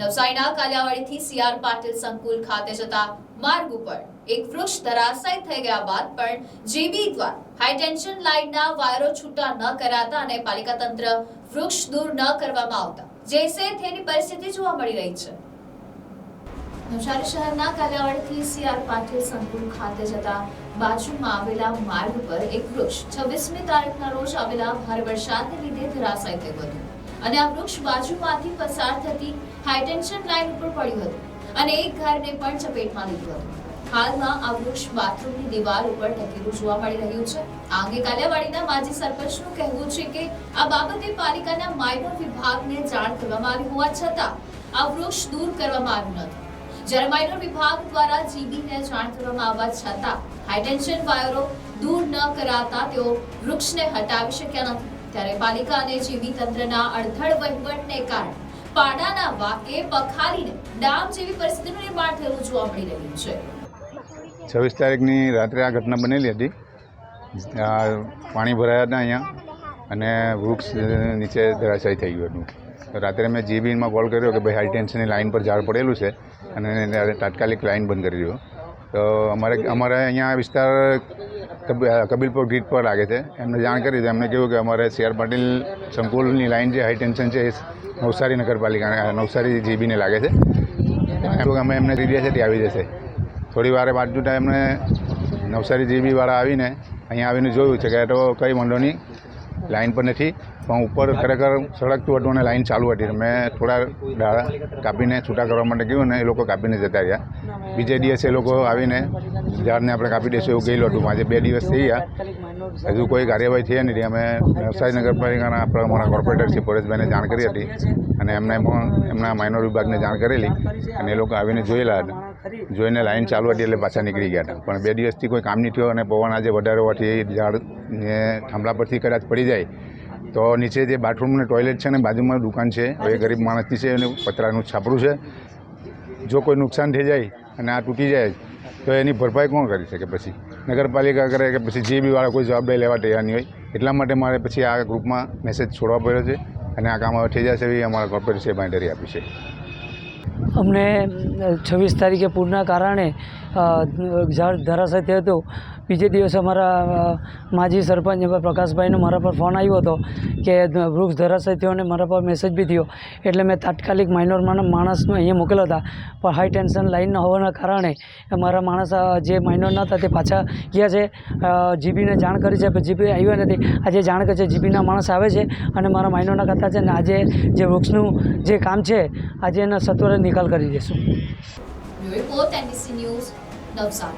નવસારીના કાલિયાવાડીથી સીઆર પાટીલ સંકુલ ખાતે જતા માર્ગ ઉપર એક વૃક્ષ ધરાશાય થઈ ગયા બાદ પણ જેબી દ્વારા હાઈ ટેન્શન લાઇનના વાયરો છૂટા ન કરાતા અને પાલિકા તંત્ર વૃક્ષ દૂર ન કરવામાં આવતા. જેસે તેની પરિસ્થિતિ જોવા મળી રહી છે. નવસારી શહેરના કાલિયાવાડથી સીઆર પાટીલ સંકુલ ખાતે જતા બાજુમાં આવેલા માર્ગ પર એક વૃક્ષ છવ્વીસમી તારીખના રોજ આવેલા ભારે વરસાદને લીધે ધરાશાય થયું હતું. અને આ વૃક્ષ બાજુમાંથી પસાર થતી હાઈટેન્શન લાઇન ઉપર પડ્યું હતું અને એક ઘરને પણ ચપેટમાં લીધું હતું. હાલમાં આ વૃક્ષ બાથરૂમની દિવાલ ઉપર ટકેલું જોવા મળી રહ્યું છે. આ અંગે કાલિયાવાડીના માજી સરપંચનું કહેવું છે કે આ બાબતે પાલિકાના માઇનોર વિભાગને જાણ કરવામાં આવી હોવા છતાં આ વૃક્ષ દૂર કરવામાં આવ્યું નથી. જ્યારે માઇનોર વિભાગ દ્વારા જીબીને જાણ કરવામાં આવવા છતાં હાઈટેન્શન વાયરો દૂર ન કરાતા તેઓ વૃક્ષને હટાવી શક્યા નથી. ત્યારે પાલિકા અને જીવી તંત્રના અડધડ વહીવટને કારણે પાડાના વાકે પખાલીને ડામ જેવી પરિસ્થિતિનું નિર્માણ થયેલું જોવા મળી રહ્યું છે. છવ્વીસ તારીખની રાત્રે આ ઘટના બનેલી હતી. પાણી ભરાયા હતા અહીંયા અને વૃક્ષ નીચે ધરાશાયી થઈ ગયું હતું. રાત્રે મેં જીબીમાં કોલ કર્યો કે ભાઈ હાઈ ટેન્શનની લાઇન પર ઝાડ પડેલું છે. અને તાત્કાલિક લાઇન બંધ કરી દો તો અમારે અમારે અહીંયા વિસ્તાર કબ- કબીલપુર ગ્રીડ પર લાગે છે. એમને જાણ કરી તો એમને કહ્યું કે અમારે સીઆર પાટીલ સંકુલની લાઇન જે હાઈ ટેન્શન છે એ નવસારી નગરપાલિકા નવસારી જીબીને લાગે છે. અમે એમને એરિયા છે તે આવી જશે. થોડી વારે બાદ એમને નવસારી જીબીવાળા આવીને અહીંયા આવીને જોયું છે કે તો કંઈ નહીં. લાઈન પર નથી. પણ ઉપર ખરેખર સળગતું હતું અને લાઈન ચાલુ હતી. મેં થોડા ડાળા કાપીને છૂટા કરવા માટે ગયું ને એ લોકો કાપીને જતા રહ્યા. બીજે દિવસે એ લોકો આવીને ઝાડને આપણે કાપી દઈશું એવું ગયેલું હતું. આજે બે દિવસ થઈ ગયા. હજુ કોઈ કાર્યવાહી થઈ નથી. અમે નવસારી નગરપાલિકાના આપણા અમારા કોર્પોરેટર શ્રી પરેશભાઈને જાણ કરી હતી અને એમને પણ એમના માઇનોર વિભાગને જાણ કરેલી અને એ લોકો આવીને જોયેલા હતા. જોઈને લાઈન ચાલુ હતી એટલે પાછા નીકળી ગયા હતા. પણ બે દિવસથી કોઈ કામ નહીં થયો અને પવન આજે વધારે હોવાથી ઝાડ ને થાંભલા પરથી કદાચ પડી જાય. તો નીચે જે બાથરૂમ ને ટોયલેટ છે ને બાજુમાં દુકાન છે એ ગરીબ માણસની છે અને પતરાનું છાપરું છે. જો કોઈ નુકસાન થઈ જાય અને આ તૂટી જાય તો એની ભરપાઈ કોણ કરી શકે પછી? નગરપાલિકા કરે કે પછી જે બી વાળા કોઈ જવાબદારી લેવા તૈયાર નહીં હોય એટલા માટે મારે પછી આ ગ્રુપમાં મેસેજ છોડવા પડ્યો છે અને આ કામ હવે થઈ જશે એવી અમારા કોર્પોરેટ છે બાંધરી આપી છે. અમને છવ્વીસ તારીખે પૂરના કારણે ઝાડ થયો હતો. બીજે દિવસે અમારા માજી સરપંચ પ્રકાશભાઈનો મારા પર ફોન આવ્યો હતો કે વૃક્ષ ધરાશય થયો અને મારા પર મેસેજ બી થયો. એટલે મેં તાત્કાલિક માઇનોરમાં માણસને અહીંયા મોકલ્યો હતા. પણ હાઈ ટેન્શન લાઇન ન હોવાના કારણે મારા માણસ જે માઇનોર ન હતા તે પાછા ગયા છે. જીબીને જાણ કરી છે જીબી આવ્યા નથી. આજે જાણ કરે છે, જીબીના માણસ આવે છે અને મારા માઇનોરના કરતા છે ને આજે જે વૃક્ષનું જે કામ છે, આજે એના સત્વરે નિકાલ કરી ન્યૂઝ, નવસારી.